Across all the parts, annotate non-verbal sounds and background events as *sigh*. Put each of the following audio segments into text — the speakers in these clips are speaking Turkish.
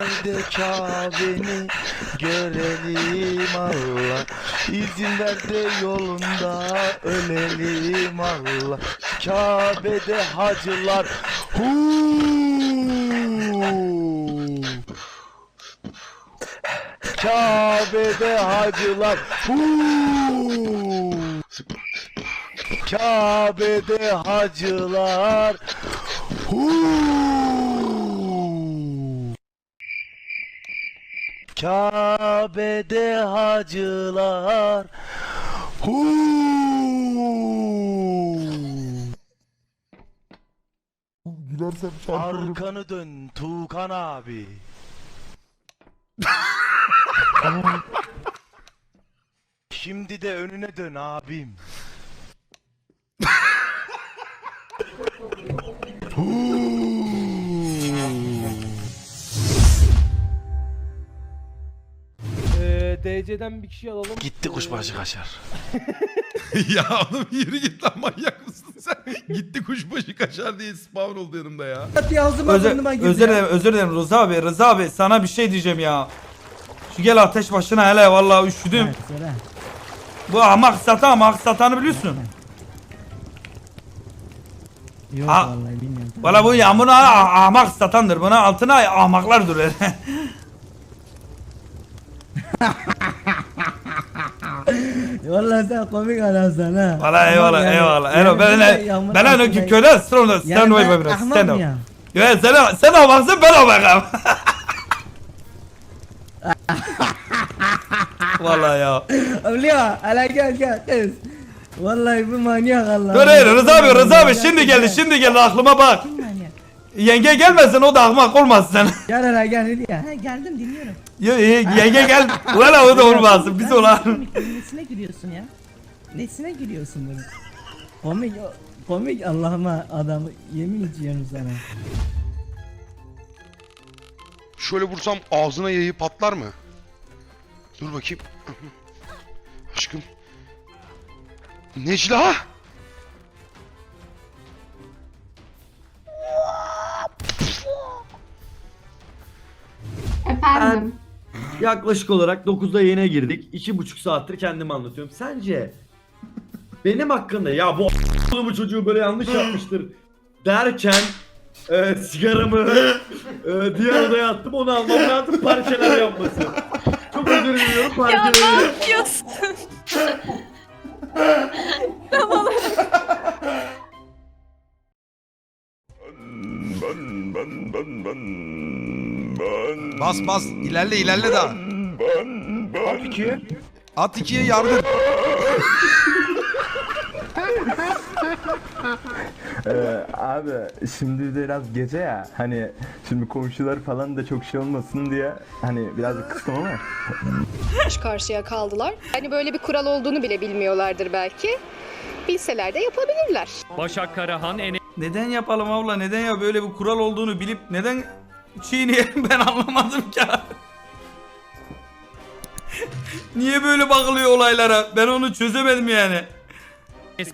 Nerede Kabe'ni görelim Allah İzin ver de yolunda ölelim Allah Kabe'de hacılar Huu. Kabe'de hacılar Huu. Kabe'de hacılar Huu. Kabe'de hacılar. Gülersem çarpılırım. Arkanı dön Tuğkan abi. Şimdi de önüne dön abim. Ee, DC'den bir kişi alalım. Gitti kuşbaşı kaşar. *laughs* ya oğlum yürü git lan manyak mısın sen? Gitti kuşbaşı kaşar diye spawn oldu yanımda ya. Özür, özür dilerim, özür dilerim Rıza abi. Rıza abi sana bir şey diyeceğim ya. Şu gel ateş başına hele vallahi üşüdüm. Bu ahmak satan ahmak satanı biliyorsun. Yok Ha. vallahi bilmiyorum. Valla bu yağmur ah- ahmak satandır. Buna altına ahmaklar durur. *laughs* Vallahi sen komik adamsın ha. Valla eyvallah yani. eyvallah. Yani. Ben ben ben ki köle Yani stand ben biraz stand up. ya? Sen sen ahmaksın ben ahmakım. *laughs* Vallahi ya. Abla hala gel gel kız. Vallahi bu manyak Allah. Dur hayır Rıza abi Rıza abi şimdi geldi şimdi geldi aklıma bak. Yenge gelmesin o da ahmak olmasın sen. *laughs* Gel hele gel hadi ya. Ha, geldim dinliyorum. Ye- ye- Yenge gel. Valla o da olmasın biz olan. Komik, Nesine gülüyorsun ya? Nesine gülüyorsun bunu? Komik komik Allah'ıma adamı yemin ediyorum sana. Şöyle vursam ağzına yayı patlar mı? Dur bakayım. Aşkım. Necla! Efendim. Yaklaşık olarak 9'da yayına girdik. 2,5 saattir kendimi anlatıyorum. Sence benim hakkında ya bu bu çocuğu böyle yanlış yapmıştır derken e, sigaramı e, diğer odaya attım onu almam lazım parçalar yapması. Çok özür diliyorum parçaları. yapıyorsun? Bas bas ilerle ilerle daha. At ikiye. At ikiye yardım. Ee, abi şimdi biraz gece ya hani şimdi komşular falan da çok şey olmasın diye hani biraz kıstım ama. Karşı karşıya kaldılar. Hani böyle bir kural olduğunu bile bilmiyorlardır belki. Bilseler de yapabilirler. Başak Karahan, Enes Neden yapalım abla neden ya böyle bir kural olduğunu bilip neden çiğneyelim *laughs* ben anlamadım ki. Niye böyle bakılıyor olaylara? Ben onu çözemedim yani.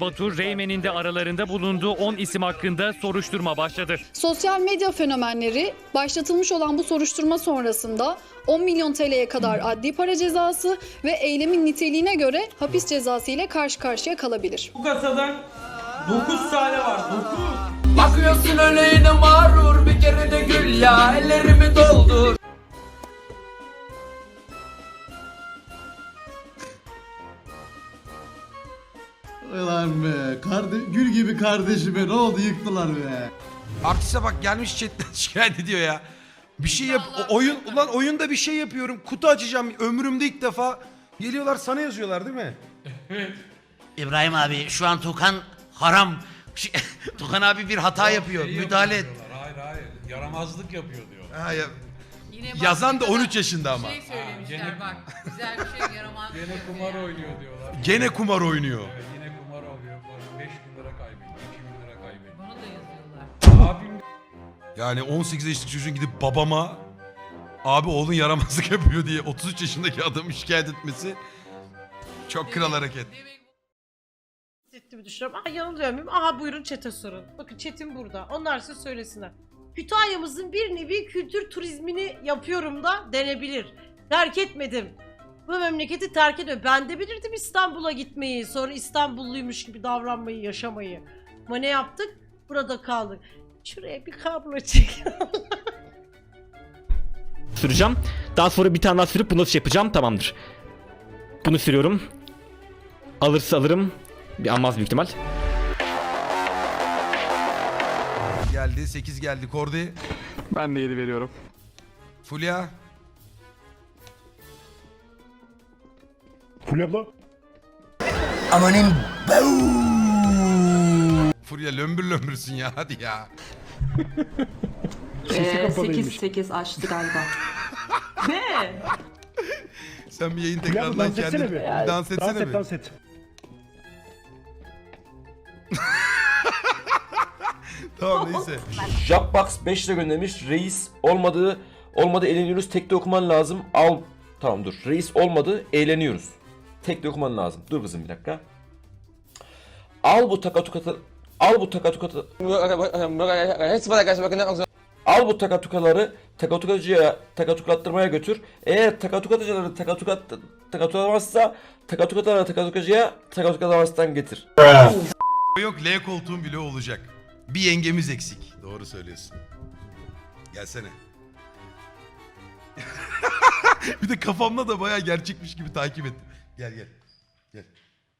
Batur, Reymen'in de aralarında bulunduğu 10 isim hakkında soruşturma başladı. Sosyal medya fenomenleri başlatılmış olan bu soruşturma sonrasında 10 milyon TL'ye kadar adli para cezası ve eylemin niteliğine göre hapis cezası ile karşı karşıya kalabilir. Bu kasadan 9 tane var 9. Bakıyorsun öyle yine mağrur bir kere de gül ya ellerimi doldur. Ulan be kardeş, gül gibi kardeşime ne oldu yıktılar be. Artiste bak gelmiş chatten *laughs* şikayet ediyor ya. Bir şey yap o- oyun ulan oyunda bir şey yapıyorum. Kutu açacağım ömrümde ilk defa. Geliyorlar sana yazıyorlar değil mi? *laughs* İbrahim abi şu an Tukan haram. *laughs* Tukan abi bir hata yapıyor. Müdahale et. Hayır hayır. Yaramazlık yapıyor diyor. Ha, ya- Yazan da 13 yaşında ama. söylemişler bak. Güzel bir şey *laughs* yaramaz. Gene kumar oynuyor diyorlar. Gene kumar oynuyor. Yine kumar oynuyor. 5 bin lira kaybetti. 2 bin lira kaybetti. Bana da yazıyorlar. Yapayım? Yani 18 yaşındaki çocuğun gidip babama abi oğlun yaramazlık yapıyor diye 33 yaşındaki adamı şikayet etmesi çok kral hareket. Hissettiğimi düşünüyorum. Aa yanılıyor muyum? Aha buyurun çete sorun. Bakın çetim burada. Onlar size söylesinler. Kütahya'mızın bir nevi kültür turizmini yapıyorum da denebilir. Terk etmedim. Bu memleketi terk etmedim. Ben de bilirdim İstanbul'a gitmeyi, sonra İstanbulluymuş gibi davranmayı, yaşamayı. Ama ne yaptık? Burada kaldık. Şuraya bir kablo çek. *laughs* Süreceğim. Daha sonra bir tane daha sürüp bunu yapacağım. Tamamdır. Bunu sürüyorum. Alırsa alırım. Bir almaz büyük ihtimal. Geldi 8 geldi Kordi. Ben de 7 veriyorum. Fulya. Fulya abla. Fulya lömbür lömbürsün ya hadi ya. *laughs* Sesi kapalıymış. 8 açtı galiba. *laughs* ne? Sen bir yayın Fulya abla tekrardan dans etsene kendin bir. bir dans etsene Dans et bir. dans et. Tamam neyse. Jackbox 5 lira göndermiş. Reis olmadı. Olmadı eğleniyoruz. Tek de okuman lazım. Al. Tamam dur. Reis olmadı. Eğleniyoruz. Tek de okuman lazım. Dur kızım bir dakika. Al bu takatukata... Al bu takatukata... Al bu takatukaları takatukacıya takatukattırmaya götür. Eğer takatukacıları takatukat takatukamazsa takatukataları takatukacıya takatukatamazsan getir. Yok L koltuğum bile olacak. Bir yengemiz eksik. Doğru söylüyorsun. Gelsene. *laughs* bir de kafamda da baya gerçekmiş gibi takip ettim. Gel gel. Gel.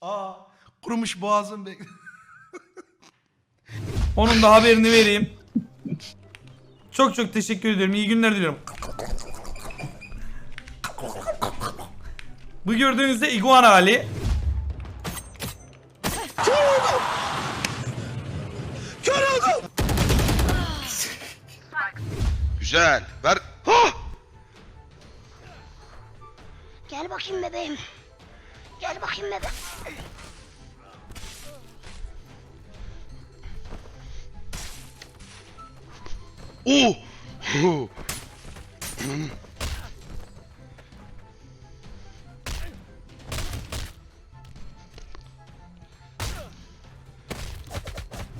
Aa kurumuş boğazım. Bek *laughs* Onun da haberini vereyim. Çok çok teşekkür ediyorum. İyi günler diliyorum. Bu gördüğünüzde iguana hali. Güzel. Ver. Gel bakayım bebeğim. Gel bakayım bebeğim. Oo.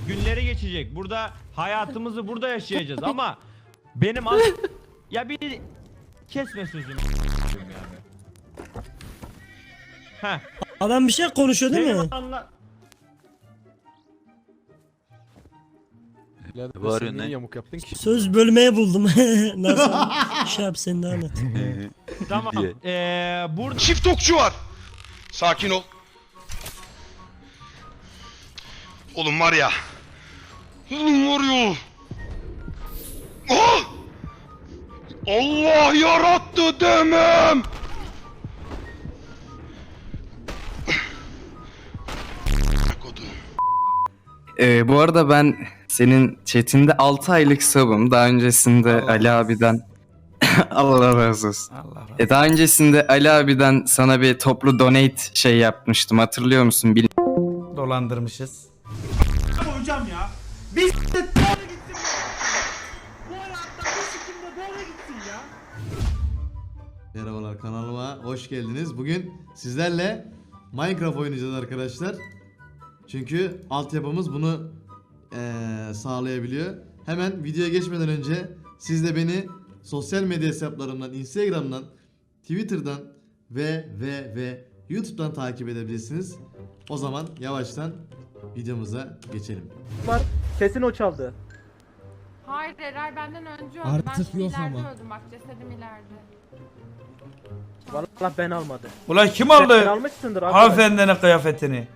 Günleri geçecek. Burada hayatımızı burada yaşayacağız ama benim az... *laughs* ya bir kesme sözümü. Heh. Adam bir şey konuşuyor değil Benim mi? anla... Bu arıyor ne? Yamuk yaptın ki. Söz bölmeye buldum. *laughs* Nasıl? şey yap sen de anlat. *laughs* Tamam. Ee, burada Çift okçu var. Sakin ol. Oğlum var ya. Oğlum var ya. Allah yarattı demem. Ee, bu arada ben senin chatinde 6 aylık sabım. Daha öncesinde Allah Ali abiden *laughs* Allah razı olsun. Allah razı E, daha öncesinde Ali abiden sana bir toplu donate şey yapmıştım. Hatırlıyor musun? Bil Dolandırmışız. Hocam ya. Merhabalar kanalıma hoş geldiniz. Bugün sizlerle Minecraft oynayacağız arkadaşlar. Çünkü altyapımız bunu eee, sağlayabiliyor. Hemen videoya geçmeden önce siz de beni sosyal medya hesaplarımdan, Instagram'dan, Twitter'dan ve ve ve YouTube'dan takip edebilirsiniz. O zaman yavaştan videomuza geçelim. Kesin o çaldı. Hayır Eray benden önce öldü. Artık ben yok ileride ama. öldüm bak cesedim ileride. Vallahi ben almadı. Ulan kim aldı almışsındır hanımefendinin kıyafetini?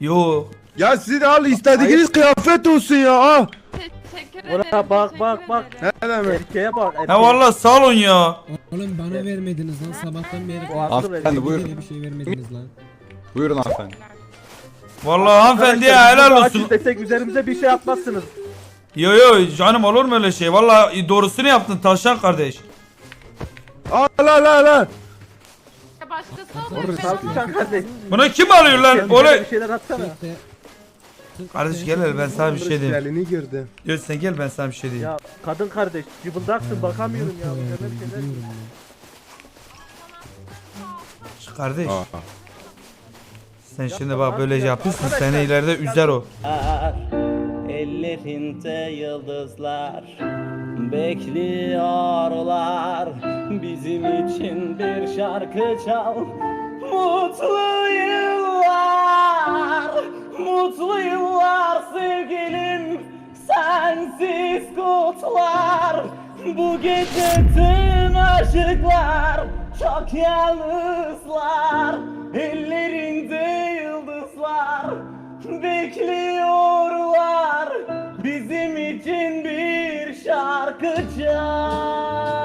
Yo. Ya siz al istediğiniz kıyafet olsun ya. Al. Teşekkür ederim. bak, teşekkür bak, bak. ederim. Ne demek? Erkeğe bak. Ha valla sağ olun ya. Oğlum bana vermediniz lan sabahtan beri. Haklı buyurun. Bir şey vermediniz lan. Buyurun hanımefendi. Vallahi hanımefendiye helal olsun. desek üzerimize bir şey yapmazsınız. Yo yo canım olur mu öyle şey? Vallahi doğrusunu yaptın tavşan kardeş. Al al al al. Ya Başkası olur. ben ama- Tavşan kardeş. Bunu kim alıyor lan? Onu... Bir şeyler atsana. Kardeş gel hele ben sana bir şey diyeyim. Elini girdi. Gel sen gel ben sana bir şey diyeyim. Ya kadın kardeş cıbıldaksın bakamıyorum ya. Bir şeyler. Kardeş. Sen şimdi bak böyle yapıyorsun seni ileride üzer o. 50 Göklerinde yıldızlar bekliyorlar bizim için bir şarkı çal. Mutlu yıllar, mutlu yıllar sevgilim sensiz kutlar. Bu gece tüm aşıklar çok yalnızlar. Ellerinde yıldızlar bekliyorlar. Bizim için bir şarkı çal.